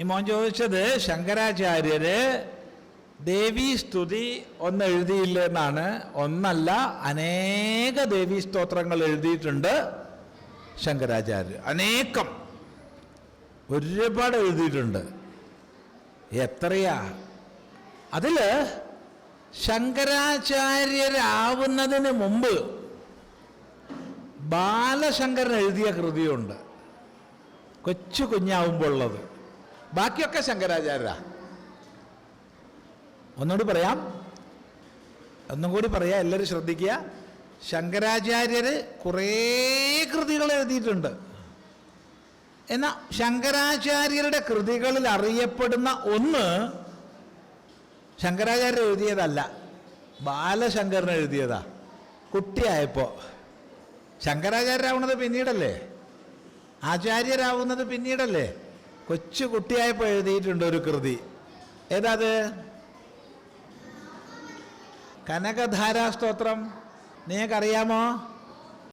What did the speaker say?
ഈ മോൻ ചോദിച്ചത് ശങ്കരാചാര്യര് ദേവീ സ്തുതി ഒന്ന് എഴുതിയില്ല എന്നാണ്. ഒന്നല്ല അനേക ദേവി സ്തോത്രങ്ങൾ എഴുതിയിട്ടുണ്ട് ശങ്കരാചാര്യർ അനേകം ഒരുപാട് എഴുതിയിട്ടുണ്ട്. എത്രയാ? അതിൽ ശങ്കരാചാര്യരാവുന്നതിന് മുമ്പ് ബാലശങ്കരൻ എഴുതിയ കൃതിയുണ്ട്. കൊച്ചു കുഞ്ഞാവുമ്പോൾ ഉള്ളത് ബാക്കിയൊക്കെ ശങ്കരാചാര്യരാ. ഒന്നുകൂടി പറയാം. ഒന്നും കൂടി പറയാം എല്ലാവരും ശ്രദ്ധിക്കുക. ശങ്കരാചാര്യർ കുറേ കൃതികൾ എഴുതിയിട്ടുണ്ട്. എന്നാൽ ശങ്കരാചാര്യരുടെ കൃതികളിൽ അറിയപ്പെടുന്ന ഒന്ന് ശങ്കരാചാര്യർ എഴുതിയതല്ല ബാലശങ്കരൻ എഴുതിയതാ. കുട്ടിയായപ്പോൾ ശങ്കരാചാര്യരാവുന്നത് പിന്നീടല്ലേ? ആചാര്യരാവുന്നത് പിന്നീടല്ലേ? കൊച്ചു കുട്ടിയായപ്പോൾ എഴുതിയിട്ടുണ്ട് ഒരു കൃതി. ഏതാത്? കനകധാരാ സ്തോത്രം നിങ്ങൾക്കറിയാമോ?